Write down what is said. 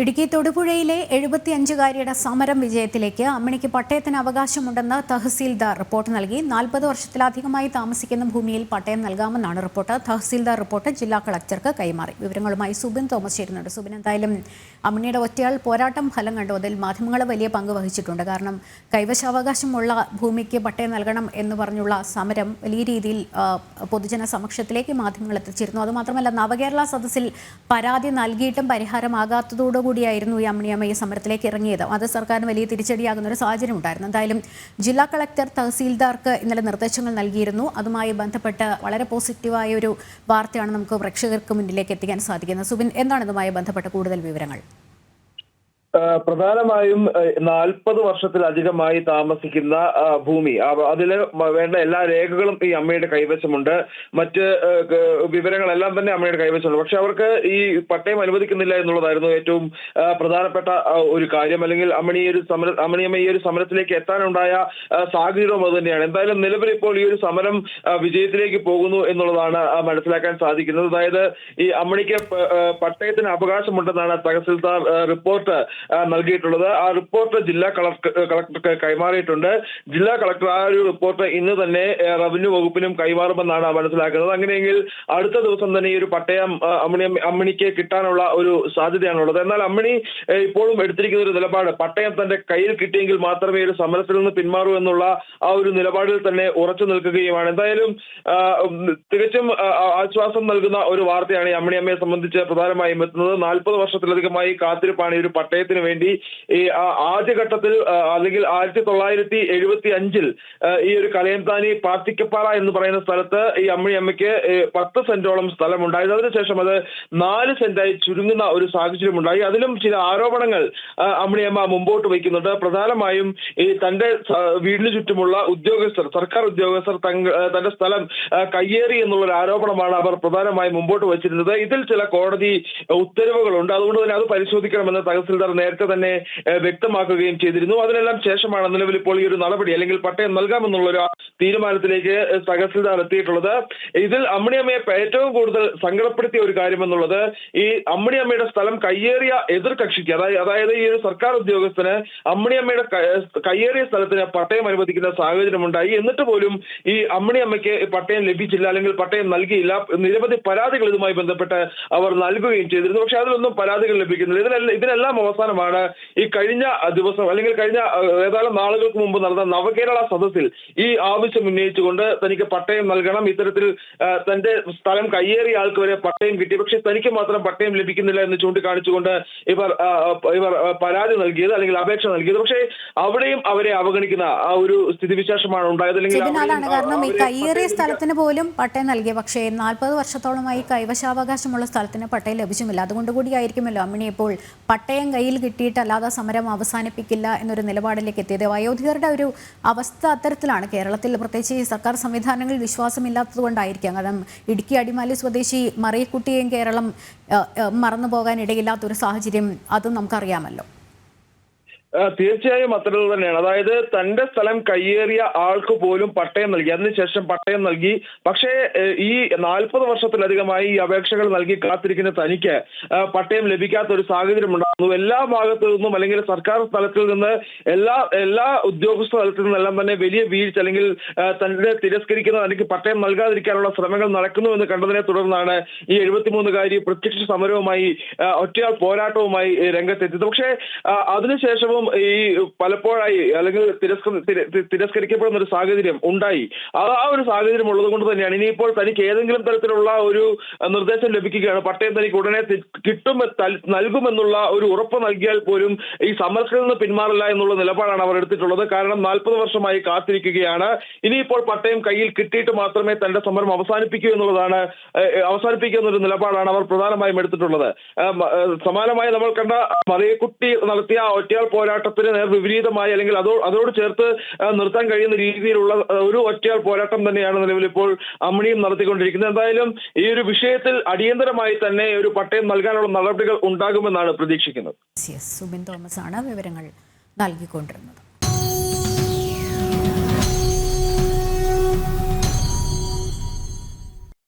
ഇടുക്കി തൊടുപുഴയിലെ എഴുപത്തിയഞ്ചുകാരിയുടെ സമരം വിജയത്തിലേക്ക് അമ്മിണിക്ക് പട്ടയത്തിന് അവകാശമുണ്ടെന്ന് തഹസീൽദാർ റിപ്പോർട്ട് നൽകി. നാൽപ്പത് വർഷത്തിലധികമായി താമസിക്കുന്ന ഭൂമിയിൽ പട്ടയം നൽകാമെന്നാണ് റിപ്പോർട്ട്. തഹസീൽദാർ റിപ്പോർട്ട് ജില്ലാ കളക്ടർക്ക് കൈമാറി. വിവരങ്ങളുമായി സുബിൻ തോമസ് ചേരുന്നുണ്ട്. സുബിൻ എന്തായാലും അമ്മിണിയുടെ ഒറ്റയാൾ പോരാട്ടം ഫലം കണ്ടു. അതിൽ മാധ്യമങ്ങൾ വലിയ പങ്ക് വഹിച്ചിട്ടുണ്ട്. കാരണം കൈവശാവകാശമുള്ള ഭൂമിക്ക് പട്ടയം നൽകണം എന്ന് പറഞ്ഞുള്ള സമരം വലിയ രീതിയിൽ പൊതുജന സമക്ഷത്തിലേക്ക് മാധ്യമങ്ങൾ എത്തിച്ചിരുന്നു. അതുമാത്രമല്ല നവകേരള സദസ്സിൽ പരാതി നൽകിയിട്ടും പരിഹാരമാകാത്തതോടുകൂടിയായിരുന്നു ഈ അമ്മിണിയമ്മ ഈ സമരത്തിലേക്ക് ഇറങ്ങിയത്. അത് സർക്കാരിന് വലിയ തിരിച്ചടിയാകുന്ന ഒരു സാഹചര്യം ഉണ്ടായിരുന്നു. എന്തായാലും ജില്ലാ കളക്ടർ തഹസീൽദാർക്ക് ഇന്നലെ നിർദ്ദേശങ്ങൾ നൽകിയിരുന്നു. അതുമായി ബന്ധപ്പെട്ട് വളരെ പോസിറ്റീവായ ഒരു വാർത്തയാണ് നമുക്ക് പ്രേക്ഷകർക്ക് മുന്നിലേക്ക് എത്തിക്കാൻ സാധിക്കുന്നത്. സുബിൻ എന്താണ് ഇതുമായി ബന്ധപ്പെട്ട കൂടുതൽ വിവരങ്ങൾ? പ്രധാനമായും നാൽപ്പത് വർഷത്തിലധികമായി താമസിക്കുന്ന ഭൂമി. അതിൽ വേണ്ട എല്ലാ രേഖകളും ഈ അമ്മയുടെ കൈവശമുണ്ട്. മറ്റ് വിവരങ്ങളെല്ലാം തന്നെ അമ്മയുടെ കൈവശമുണ്ട്. പക്ഷെ അവർക്ക് ഈ പട്ടയം അനുവദിക്കുന്നില്ല എന്നുള്ളതായിരുന്നു ഏറ്റവും പ്രധാനപ്പെട്ട ഒരു കാര്യം. അല്ലെങ്കിൽ അമ്മണി ഒരു സമര അമ്മണിയമ്മ ഈ ഒരു സമരത്തിലേക്ക് എത്താനുണ്ടായ സാഹചര്യവും അത് തന്നെയാണ്. എന്തായാലും നിലവിൽ ഇപ്പോൾ ഈ ഒരു സമരം വിജയത്തിലേക്ക് പോകുന്നു എന്നുള്ളതാണ് മനസ്സിലാക്കാൻ സാധിക്കുന്നത്. അതായത് ഈ അമ്മണിക്ക് പട്ടയത്തിന് അവകാശമുണ്ടെന്നാണ് തഹസിൽദാർ റിപ്പോർട്ട് നൽകിയിട്ടുള്ളത്. ആ റിപ്പോർട്ട് ജില്ലാ കളക്ടർ കളക്ടർക്ക് കൈമാറിയിട്ടുണ്ട്. ജില്ലാ കളക്ടർ ആ ഒരു റിപ്പോർട്ട് ഇന്ന് തന്നെ റവന്യൂ വകുപ്പിനും കൈമാറുമെന്നാണ് മനസ്സിലാക്കുന്നത്. അങ്ങനെയെങ്കിൽ അടുത്ത ദിവസം തന്നെ ഈ ഒരു പട്ടയം അമ്മണി അമ്മിണി അമ്മിണിക്ക് കിട്ടാനുള്ള ഒരു സാധ്യതയാണുള്ളത്. എന്നാൽ അമ്മിണി ഇപ്പോഴും എടുത്തിരിക്കുന്ന ഒരു നിലപാട് പട്ടയം തന്റെ കയ്യിൽ കിട്ടിയെങ്കിൽ മാത്രമേ ഒരു സമരത്തിൽ നിന്ന് പിന്മാറൂ എന്നുള്ള ആ ഒരു നിലപാടിൽ തന്നെ ഉറച്ചു നിൽക്കുകയുമാണ്. എന്തായാലും തികച്ചും ആശ്വാസം നൽകുന്ന ഒരു വാർത്തയാണ് ഈ അമ്മിണിയമ്മയെ സംബന്ധിച്ച് പ്രധാനമായും എത്തുന്നത്. നാൽപ്പത് വർഷത്തിലധികമായി കാത്തിരിപ്പാണ് ഈ ഒരു പട്ടയത്തിന് വേണ്ടി ഈ ആദ്യഘട്ടത്തിൽ അല്ലെങ്കിൽ ആയിരത്തി തൊള്ളായിരത്തി എഴുപത്തി അഞ്ചിൽ ഈ ഒരു കലയന്താനി പാത്തിക്കപ്പാറ എന്ന് പറയുന്ന സ്ഥലത്ത് ഈ അമ്മിണിയമ്മയ്ക്ക് അമ്മയ്ക്ക് പത്ത് സെന്റോളം സ്ഥലമുണ്ടായത്. അതിനുശേഷം അത് നാല് സെന്റായി ചുരുങ്ങുന്ന ഒരു സാഹചര്യം ഉണ്ടായി അതിലും ചില ആരോപണങ്ങൾ അമ്മിണിയമ്മ മുമ്പോട്ട് വയ്ക്കുന്നുണ്ട്. പ്രധാനമായും ഈ തന്റെ വീടിന് ചുറ്റുമുള്ള ഉദ്യോഗസ്ഥർ സർക്കാർ ഉദ്യോഗസ്ഥർ തന്റെ സ്ഥലം കയ്യേറി എന്നുള്ള ഒരു ആരോപണമാണ് അവർ പ്രധാനമായും മുമ്പോട്ട് വച്ചിരുന്നത്. ഇതിൽ ചില കോടതി ഉത്തരവുകളുണ്ട്. അതുകൊണ്ട് തന്നെ അത് പരിശോധിക്കണമെന്ന് തഹസിൽദാർ നേരത്തെ തന്നെ വ്യക്തമാക്കുകയും ചെയ്തിരുന്നു. അതിനെല്ലാം ശേഷമാണ് നിലവിൽ ഇപ്പോൾ ഈ ഒരു നടപടി അല്ലെങ്കിൽ പട്ടയം നൽകാമെന്നുള്ള ഒരു തീരുമാനത്തിലേക്ക് തഹസിൽദാർ എത്തിയിട്ടുള്ളത്. ഇതിൽ അമ്മിണിയമ്മയെ ഏറ്റവും കൂടുതൽ സങ്കടപ്പെടുത്തിയ ഒരു കാര്യം എന്നുള്ളത് ഈ അമ്മിണിയമ്മയുടെ സ്ഥലം കയ്യേറിയ എതിർ കക്ഷിക്ക് അതായത് അതായത് ഈ ഒരു സർക്കാർ ഉദ്യോഗസ്ഥന് അമ്മിണിയമ്മയുടെ കയ്യേറിയ സ്ഥലത്തിന് പട്ടയം അനുവദിക്കുന്ന സാഹചര്യം ഉണ്ടായി എന്നിട്ട് പോലും ഈ അമ്മിണിയമ്മയ്ക്ക് പട്ടയം ലഭിച്ചില്ല അല്ലെങ്കിൽ പട്ടയം നൽകിയില്ല. നിരവധി പരാതികൾ ഇതുമായി ബന്ധപ്പെട്ട് അവർ നൽകുകയും ചെയ്തിരുന്നു. പക്ഷെ അതിലൊന്നും പരാതികൾ ലഭിക്കുന്നില്ല. ഇതിനെല്ലാം ഇതിനെല്ലാം അവസാനമാണ് ഈ കഴിഞ്ഞ ദിവസം അല്ലെങ്കിൽ കഴിഞ്ഞ ഏതാനും നാളുകൾക്ക് മുമ്പ് നടന്ന നവകേരള സദസ്സിൽ ഈ ആവശ്യം ഉന്നയിച്ചുകൊണ്ട് തനിക്ക് പട്ടയം നൽകണം. ഇത്തരത്തിൽ തന്റെ സ്ഥലം കയ്യേറിയ ആൾക്ക് വരെ പട്ടയം കിട്ടി. പക്ഷെ തനിക്ക് മാത്രം പട്ടയം ലഭിക്കുന്നില്ല എന്ന് ചൂണ്ടിക്കാണിച്ചുകൊണ്ട് ഇവർ ഇവർ പരാതി നൽകിയത് അല്ലെങ്കിൽ അപേക്ഷ നൽകിയത്. പക്ഷേ അവിടെയും അവരെ അവഗണിക്കുന്ന ആ ഒരു സ്ഥിതിവിശേഷമാണ് ഉണ്ടായത്. അല്ലെങ്കിൽ കാരണം. ഈ കയ്യേറിയ സ്ഥലത്തിന് പോലും പട്ടയം നൽകിയ പക്ഷേ നാൽപ്പത് വർഷത്തോളമായി കൈവശാവകാശമുള്ള സ്ഥലത്തിന് പട്ടയം ലഭിച്ചുമില്ല. അതുകൊണ്ട് കൂടിയായിരിക്കുമല്ലോ അമ്മിണി ഇപ്പോൾ പട്ടയം കയ്യിൽ കിട്ടിയിട്ടല്ലാതെ സമരം അവസാനിപ്പിക്കില്ല എന്നൊരു നിലപാടിലേക്ക് എത്തിയത്. വയോധികരുടെ ഒരു അവസ്ഥ അത്തരത്തിലാണ് കേരളത്തിൽ. പ്രത്യേകിച്ച് ഈ സർക്കാർ സംവിധാനങ്ങളിൽ വിശ്വാസമില്ലാത്തതുകൊണ്ടായിരിക്കാം കാരണം ഇടുക്കി അടിമാലി സ്വദേശി മറിയക്കുട്ടിയെയും കേരളം മറന്നു പോകാൻ ഇടയില്ലാത്തൊരു സാഹചര്യം അതും നമുക്കറിയാമല്ലോ. തീർച്ചയായും അത്തരത്തിൽ തന്നെയാണ്. അതായത് തന്റെ സ്ഥലം കയ്യേറിയ ആൾക്ക് പോലും പട്ടയം നൽകി അതിനുശേഷം പട്ടയം നൽകി. പക്ഷേ ഈ നാൽപ്പത് വർഷത്തിലധികമായി ഈ അപേക്ഷകൾ നൽകി കാത്തിരിക്കുന്ന തനിക്ക് പട്ടയം ലഭിക്കാത്ത ഒരു സാഹചര്യം ഉണ്ടാകുന്നു. എല്ലാ ഭാഗത്തു നിന്നും അല്ലെങ്കിൽ സർക്കാർ തലത്തിൽ നിന്ന് എല്ലാ എല്ലാ ഉദ്യോഗസ്ഥ തലത്തിൽ നിന്നെല്ലാം തന്നെ വലിയ വീഴ്ച അല്ലെങ്കിൽ തന്റെ തിരസ്കരിക്കുന്ന തനിക്ക് പട്ടയം നൽകാതിരിക്കാനുള്ള ശ്രമങ്ങൾ നടക്കുന്നു എന്ന് കണ്ടതിനെ തുടർന്നാണ് ഈ എഴുപത്തിമൂന്നുകാരി പ്രത്യക്ഷ സമരവുമായി ഒറ്റയാൾ പോരാട്ടവുമായി രംഗത്തെത്തിയത്. പക്ഷേ ആ, അതിനുശേഷവും ഈ പലപ്പോഴായി അല്ലെങ്കിൽ തിരസ്ക തിരസ്കരിക്കപ്പെടുന്ന ഒരു സാഹചര്യം ഉണ്ടായി. ആ ആ ഒരു സാഹചര്യം ഉള്ളത് കൊണ്ട് തന്നെയാണ് ഇനിയിപ്പോൾ തനിക്ക് ഏതെങ്കിലും തരത്തിലുള്ള ഒരു നിർദ്ദേശം ലഭിക്കുകയാണ്. പട്ടയം തനിക്ക് ഉടനെ കിട്ടും നൽകുമെന്നുള്ള ഒരു ഉറപ്പ് നൽകിയാൽ പോലും ഈ സമരത്തിൽ നിന്ന് പിന്മാറില്ല എന്നുള്ള നിലപാടാണ് അവർ എടുത്തിട്ടുള്ളത്. കാരണം നാൽപ്പത് വർഷമായി കാത്തിരിക്കുകയാണ്. ഇനിയിപ്പോൾ പട്ടയം കയ്യിൽ കിട്ടിയിട്ട് മാത്രമേ തന്റെ സമരം അവസാനിപ്പിക്കൂ എന്നുള്ളതാണ് അവസാനിപ്പിക്കുന്ന ഒരു നിലപാടാണ് അവർ പ്രധാനമായും എടുത്തിട്ടുള്ളത്. സമാനമായി നമ്മൾ കണ്ട മറിയക്കുട്ടി നടത്തിയ ഒറ്റയാൾ ഒറ്റയാൾ പോരാട്ടത്തിന് നേർ വിപരീതമായി അല്ലെങ്കിൽ അതോ അതോട് ചേർത്ത് നിർത്താൻ കഴിയുന്ന രീതിയിലുള്ള ഒരു ഒറ്റയാൾ പോരാട്ടം തന്നെയാണ് നിലവിൽ ഇപ്പോൾ അമ്മണിയും നടത്തിക്കൊണ്ടിരിക്കുന്നത്. എന്തായാലും ഈ ഒരു വിഷയത്തിൽ അടിയന്തരമായി തന്നെ ഒരു പട്ടയം നൽകാനുള്ള നടപടികൾ ഉണ്ടാകുമെന്നാണ് പ്രതീക്ഷിക്കുന്നത്. സുബിൻ തോമസ് ആണ് വിവരങ്ങൾ നൽകിക്കൊണ്ടിരുന്നത്.